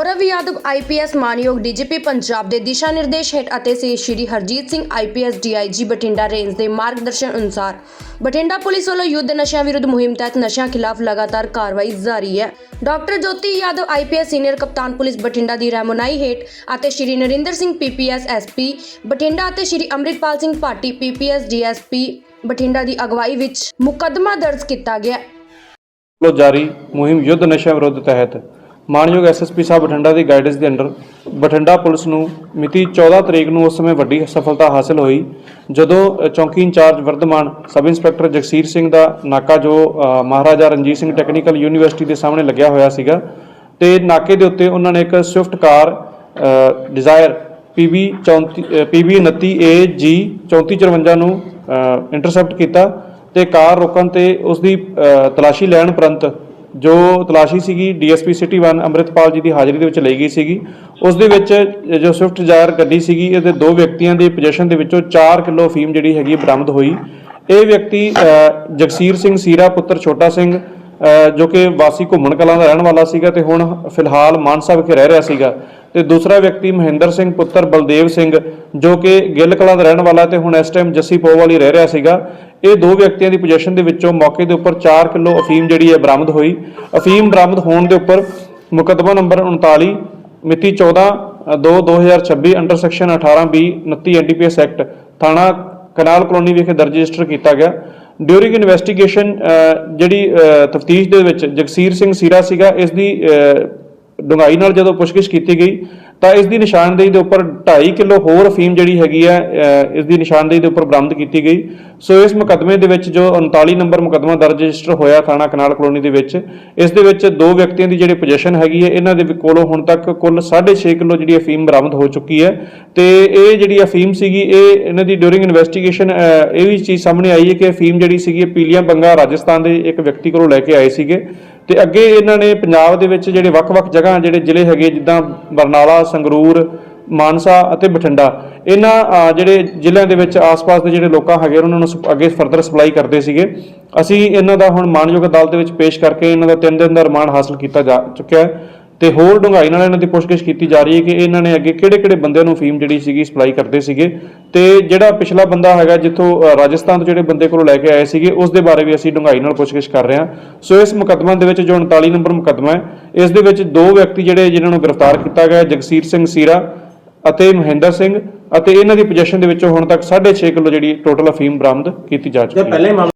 ਗੌਰਵ Yadav IPS ਮਾਨਯੋਗ DGP Punjab ਦੇ ਦਿਸ਼ਾ ਨਿਰਦੇਸ਼ ਹੇਠ ਅਤੇ Sri Shri Harjeet Singh IPS DIG Bathinda range ਦੇ ਮਾਰਗਦਰਸ਼ਨ ਅਨੁਸਾਰ ਬਠਿੰਡਾ ਪੁਲਿਸ ਵੱਲੋਂ ਯੁੱਧ ਨਸ਼ਿਆਂ ਵਿਰੁੱਧ ਮੁਹਿੰਮ ਤਹਿਤ ਨਸ਼ਿਆਂ ਖਿਲਾਫ ਲਗਾਤਾਰ ਕਾਰਵਾਈ ਜਾਰੀ ਹੈ doctor Jyoti Yadav IPS senior ਕਪਤਾਨ ਪੁਲਿਸ ਬਠਿੰਡਾ ਦੀ ਰਹਿਨੁਮਾਈ ਹੇਠ ਅਤੇ ਸ਼੍ਰੀ ਨਰਿੰਦਰ ਸਿੰਘ ਪੀਪੀਐਸ ਐਸਪੀ ਬਠਿੰਡਾ ਅਤੇ ਸ਼੍ਰੀ ਅੰਮ੍ਰਿਤਪਾਲ ਸਿੰਘ ਭਾਟੀ ਪੀਪੀਐਸ ਡੀਐਸਪੀ ਬਠਿੰਡਾ ਦੀ ਅਗਵਾਈ ਵਿੱਚ ਮੁਕੱਦਮਾ ਦਰਜ ਕੀਤਾ ਗਿਆ ਹੈ। ਜਾਰੀ ਮੁਹਿੰਮ ਯੁੱਧ ਨਸ਼ਾ ਵਿਰੁੱਧ ਤਹਿਤ ਮਾਨਯੋਗ ਐਸਐਸਪੀ ਸਾਹਿਬ ਬਠਿੰਡਾ ਦੀ ਗਾਈਡੈਂਸ ਦੇ ਅੰਡਰ ਬਠਿੰਡਾ ਪੁਲਿਸ ਨੂੰ ਮਿਤੀ 14 ਤਰੀਕ ਨੂੰ ਉਸ ਸਮੇਂ ਵੱਡੀ ਸਫਲਤਾ ਹਾਸਲ ਹੋਈ, ਜਦੋਂ ਚੌਂਕੀ incharge Vardhaman sub inspector Jagsir Singh ਦਾ ਨਾਕਾ ਜੋ ਮਹਾਰਾਜਾ ਰਣਜੀਤ ਸਿੰਘ ਟੈਕਨੀਕਲ ਯੂਨੀਵਰਸਿਟੀ ਦੇ ਸਾਹਮਣੇ ਲੱਗਿਆ ਹੋਇਆ ਸੀਗਾ, ਤੇ ਨਾਕੇ ਦੇ ਉੱਤੇ ਉਹਨਾਂ ਨੇ ਇੱਕ Swift car Dzire PB 34 PB 29 AG 3454 ਨੂੰ ਇੰਟਰਸੈਪਟ ਕੀਤਾ ਤੇ ਕਾਰ ਰੋਕਣ ਤੇ ਉਸ ਦੀ ਤਲਾਸ਼ੀ ਲੈਣ ਉਪਰੰਤ ਜੋ ਤਲਾਸ਼ੀ ਸੀਗੀ ਡੀਐਸਪੀ ਸਿਟੀ 1 ਅੰਮ੍ਰਿਤਪਾਲ ਜੀ ਦੀ ਹਾਜ਼ਰੀ ਦੇ ਵਿੱਚ ਲਈ ਗਈ ਸੀਗੀ। ਉਸ ਦੇ ਵਿੱਚ ਜੋ ਸਵਿਫਟ ਜਾਇਰ ਗੱਡੀ ਸੀਗੀ, ਇਹਦੇ ਦੋ ਵਿਅਕਤੀਆਂ ਦੀ ਪੋਜੀਸ਼ਨ ਦੇ ਵਿੱਚੋਂ 4 ਕਿਲੋ ਫੀਮ ਜਿਹੜੀ ਹੈਗੀ ਬਰਾਮਦ ਹੋਈ। ਇਹ ਵਿਅਕਤੀ ਜਗਸੀਰ ਸਿੰਘ ਸੀਰਾ, ਪੁੱਤਰ ਛੋਟਾ ਸਿੰਘ ਜੋ ਕਿ ਵਾਸੀ ਘੁੰਮਣ ਕਲਾਂ ਦਾ ਰਹਿਣ ਵਾਲਾ ਸੀਗਾ ਤੇ ਹੁਣ ਫਿਲਹਾਲ ਮਾਨਸਾ ਵਿਖੇ ਰਹਿ ਰਿਹਾ ਸੀਗਾ। ਤੇ ਦੂਸਰਾ ਵਿਅਕਤੀ ਮਹਿੰਦਰ ਸਿੰਘ, ਪੁੱਤਰ ਬਲਦੇਵ ਸਿੰਘ, ਜੋ ਕਿ ਗਿੱਲ ਕਲਾਂ ਦਾ ਰਹਿਣ ਵਾਲਾ ਤੇ ਹੁਣ ਇਸ ਟਾਈਮ ਜੱਸੀ ਪੋ ਵਾਲੀ ਰਹਿ ਰਿਹਾ ਸੀਗਾ। ਇਹ ਦੋ ਵਿਅਕਤੀਆਂ ਦੀ ਪੋਜੀਸ਼ਨ ਦੇ ਵਿੱਚੋਂ ਮੌਕੇ ਦੇ ਉੱਪਰ 4 ਕਿਲੋ ਅਫੀਮ ਜਿਹੜੀ ਹੈ ਬਰਾਮਦ ਹੋਈ। ਅਫੀਮ ਬਰਾਮਦ ਹੋਣ ਦੇ ਉੱਪਰ ਮੁਕੱਦਮਾ ਨੰਬਰ 39 ਮਿਤੀ 14 2 2026 under section 18 B 29 NDPS act, ਥਾਣਾ ਕਨਾਲ ਕਲੋਨੀ ਵਿਖੇ ਦਰਜ ਰਜਿਸਟਰ ਕੀਤਾ ਗਿਆ। ਡਿਊਰਿੰਗ ਇਨਵੈਸਟੀਗੇਸ਼ਨ ਜਿਹੜੀ ਤਫਤੀਸ਼ ਦੇ ਵਿੱਚ ਜਗਸੀਰ ਸਿੰਘ ਸੀਰਾ ਸੀਗਾ, ਇਸ ਦੀ ਅ, ਡੂੰਘਾਈ ਨਾਲ ਜਦੋਂ ਪੁੱਛਗਿੱਛ ਕੀਤੀ ਗਈ ਤਾਂ ਇਸ ਦੀ ਨਿਸ਼ਾਨਦੇਹੀ ਦੇ ਉੱਪਰ 2.5 ਕਿਲੋ ਹੋਰ ਅਫੀਮ ਜਿਹੜੀ ਹੈਗੀ ਹੈ ਇਸ ਦੀ ਨਿਸ਼ਾਨਦੇਹੀ ਦੇ ਉੱਪਰ ਬਰਾਮਦ ਕੀਤੀ ਗਈ। ਸੋ ਇਸ ਮੁਕੱਦਮੇ ਦੇ ਵਿੱਚ ਜੋ 39 ਨੰਬਰ ਮੁਕੱਦਮਾ ਦਰਜ ਰਜਿਸਟਰ ਹੋਇਆ ਥਾਣਾ ਕਨਾਲ ਕਲੋਨੀ ਦੇ ਵਿੱਚ ਇਸ ਦੇ ਵਿੱਚ ਦੋ ਵਿਅਕਤੀਆਂ ਦੀ ਜਿਹੜੀ ਪੋਜੀਸ਼ਨ ਹੈਗੀ ਹੈ ਇਹਨਾਂ ਦੇ ਕੋਲੋਂ ਹੁਣ ਤੱਕ ਕੁੱਲ 6.5 ਕਿਲੋ ਜਿਹੜੀ ਅਫੀਮ ਬਰਾਮਦ ਹੋ ਚੁੱਕੀ ਹੈ। ਤੇ ਇਹ ਜਿਹੜੀ ਅਫੀਮ ਸੀਗੀ ਇਹ ਇਹਨਾਂ ਦੀ ਡਿਊਰਿੰਗ ਇਨਵੈਸਟੀਗੇਸ਼ਨ ਇਹ ਵੀ ਚੀਜ਼ ਸਾਹਮਣੇ ਆਈ ਹੈ ਕਿ ਅਫੀਮ ਜਿਹੜੀ ਸੀਗੀ ਪੀਲੀਆਂ ਬੰਗਾ ਰਾਜਸਥਾਨ ਦੇ ਇੱਕ ਵਿਅਕਤੀ ਕੋਲੋਂ ਲੈ ਕੇ ਆਏ ਸੀਗੇ। ਤੇ ਅੱਗੇ ਇਹਨਾਂ ਨੇ ਪੰਜਾਬ ਦੇ ਵਿੱਚ ਜਿਹੜੇ ਵੱਖ-ਵੱਖ ਜਗ੍ਹਾ, ਜਿਹੜੇ ਜ਼ਿਲ੍ਹੇ ਹੈਗੇ, ਜਿੱਦਾਂ ਬਰਨਾਲਾ, ਸੰਗਰੂਰ, ਮਾਨਸਾ ਅਤੇ ਬਠਿੰਡਾ, ਇਹਨਾਂ ਜਿਹੜੇ ਜ਼ਿਲ੍ਹਿਆਂ ਦੇ ਵਿੱਚ ਆਸ-ਪਾਸ ਦੇ ਜਿਹੜੇ ਲੋਕਾਂ ਹੈਗੇ, ਉਹਨਾਂ ਨੂੰ ਸਪ- ਅੱਗੇ ਫਰਦਰ ਸਪਲਾਈ ਕਰਦੇ ਸੀਗੇ। ਅਸੀਂ ਇਹਨਾਂ ਦਾ ਹੁਣ ਮਾਨਯੋਗ ਅਦਾਲਤ ਦੇ ਵਿੱਚ ਪੇਸ਼ ਕਰਕੇ ਇਹਨਾਂ ਦਾ 3 ਦਿਨ ਦਾ ਰਿਮਾਂਡ ਹਾਸਲ ਕੀਤਾ ਜਾ ਚੁੱਕਿਆ ਹੈ। ਤੇ ਹੋਰ ਡੂੰਘਾਈ ਨਾਲ ਇਹਨਾਂ ਦੀ ਪੁੱਛਗਿੱਛ ਕੀਤੀ ਜਾ ਰਹੀ ਹੈ ਕਿ ਇਹਨਾਂ ਨੇ ਅੱਗੇ ਕਿਹੜੇ-ਕਿਹੜੇ ਬੰਦਿਆਂ ਨੂੰ ਫੀਮ ਜਿਹੜੀ ਸੀਗੀ ਸਪਲਾਈ ਕਰਦੇ ਸੀਗੇ ਤੇ ਜਿਹੜਾ ਪਿਛਲਾ ਬੰਦਾ ਹੈਗਾ ਜਿੱਥੋਂ ਰਾਜਸਥਾਨ ਤੋਂ ਜਿਹੜੇ ਬੰਦੇ ਕੋਲੋਂ ਲੈ ਕੇ ਆਏ ਸੀਗੇ, ਉਸ ਦੇ ਬਾਰੇ ਵੀ ਅਸੀਂ ਡੂੰਘਾਈ ਨਾਲ ਪੁੱਛਗਿੱਛ ਕਰ ਰਹੇ ਹਾਂ। ਸੋ ਇਸ ਮੁਕੱਦਮੇ ਦੇ ਵਿੱਚ ਜੋ 39 ਨੰਬਰ ਮੁਕੱਦਮਾ ਹੈ, ਇਸ ਦੇ ਵਿੱਚ ਦੋ ਵਿਅਕਤੀ ਜਿਹੜੇ ਜਿਨ੍ਹਾਂ ਨੂੰ ਗ੍ਰਿਫਤਾਰ ਕੀਤਾ ਗਿਆ ਜਗਸੀਰ ਸਿੰਘ ਸੀਰਾ ਅਤੇ ਮਹਿੰਦਰ ਸਿੰਘ ਅਤੇ ਇਹਨਾਂ ਦੀ ਪੋਜੀਸ਼ਨ ਦੇ ਵਿੱਚੋਂ ਹੁਣ ਤੱਕ 6.5 ਕਿਲੋ ਜਿਹੜੀ ਟੋਟਲ ਅਫੀਮ ਬਰਾਮਦ ਕੀਤੀ ਜਾ ਚੁੱਕੀ ਹੈ।